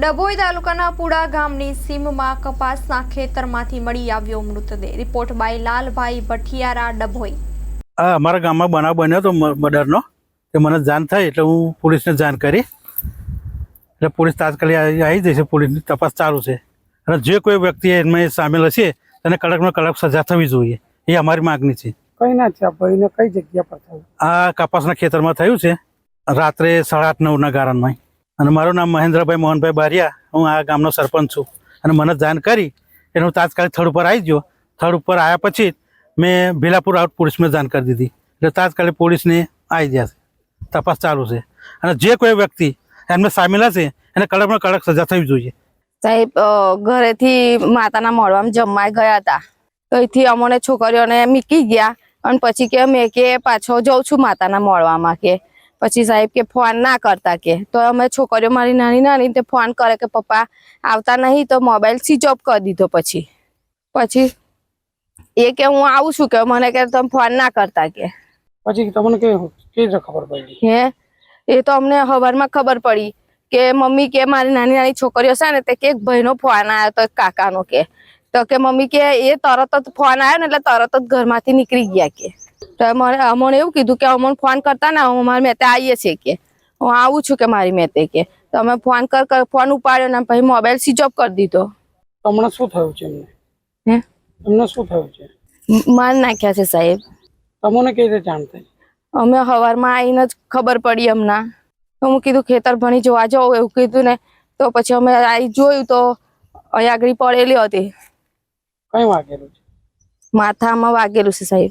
ડભોઈ તાલુકાના પુડા ગામની સીમમાં કપાસના ખેતરમાંથી મળી આવ્યો મૃતદેહ. Report by Lalbhai Bhathiyara Dabhoi. આ અમારા ગામમાં બનાવ બન્યો હતો મ- મર્ડરનો. તે મને જાણ થઈ એટલે હું પોલીસને જાણ કરી. એટલે પોલીસ તાત્કાલિક આવી આવી જશે પોલીસની તપાસ ચાલુ છે. અને જે કોઈ વ્યક્તિ એમાં સામેલ હશે તેને કડકમાં કડક સજા થવી જોઈએ. એ અમારી માગણી છે. કઈ ના છે ભાઈને કઈ જગ્યા પર થયું? આ કપાસના ખેતરમાં થયું છે. રાત્રે સાડા આઠ નવના ગારણમાં અને મારું નામ મહેન્દ્રભાઈ મોહનભાઈ બારિયા. હું આ ગામનો સરપંચ છું. અને મને જાણ કરી એટલે હું તાત્કાલિક થડ ઉપર આવી ગયો. થડ ઉપર આવ્યા પછી મેં ભીલાપુર આઉટ પોલીસમાં જાણ કરી દીધી. એટલે તાત્કાલિક પોલીસને આવી ગયા છે. તપાસ ચાલુ છે. અને જે કોઈ વ્યક્તિ એમને સામેલ હશે, એને કડકમાં કડક સજા થવી જોઈએ. સાહેબ ઘરેથી માતાના મળવામાં જમવા ગયા હતા. તો અહીંથી અમોને છોકરીઓને મીકી ગયા. અને પછી કે મેં કે પાછો જઉં છું માતાના મળવામાં કે પછી સાહેબ કે ફોન ના કરતા કે. તો અમે છોકરીઓ મારી નાની નાની તે ફોન કરે કે પપ્પા આવતા નહીં તો મોબાઈલ સ્વિચ ઓફ કરી દીધો પછી. પછી એ કે હું આવું છું કે મને કે તમે ફોન ના કરતા કે. પછી તમને કેવી ખબર પડી? હે? એ તો અમને હવારમાં ખબર પડી કે મમ્મી કે મારી નાની નાની છોકરીઓ છે ને તે કે ભાઈનો ફોન આવ્યો તો કાકાનો કે. તો કે મમ્મી કે એ તરત જ ફોન આવ્યો ને એટલે તરત જ ઘરમાંથી નીકળી ગયા કે. તો અમારે અમને એવું કીધું કે અમને ફોન કરતા ને અમારે મારી મેતે આવીએ છીએ કે. હું આવું છું કે મારી મેતે કે. તો અમે ફોન કર કર- ફોન ઉપાડ્યો ને પછી મોબાઈલ સ્વિચ ઓફ કરી દીધો. હમણાં શું થયું છે એમને? હે? એમને શું થયું છે? માર નાખ્યા છે સાહેબ. તમને કઈ રીતે જાણ થઈ? અમે સવારમાં આવીને જ ખબર પડી હમણાં તો હું કીધું ખેતર ભણી જોવા જાઉં એવું કીધું ને. તો પછી અમે આવી જોયું તો અહીં આગળ પડેલી હતી. કઈ વાગેલું છે? માથામાં વાગેલું છે સાહેબ.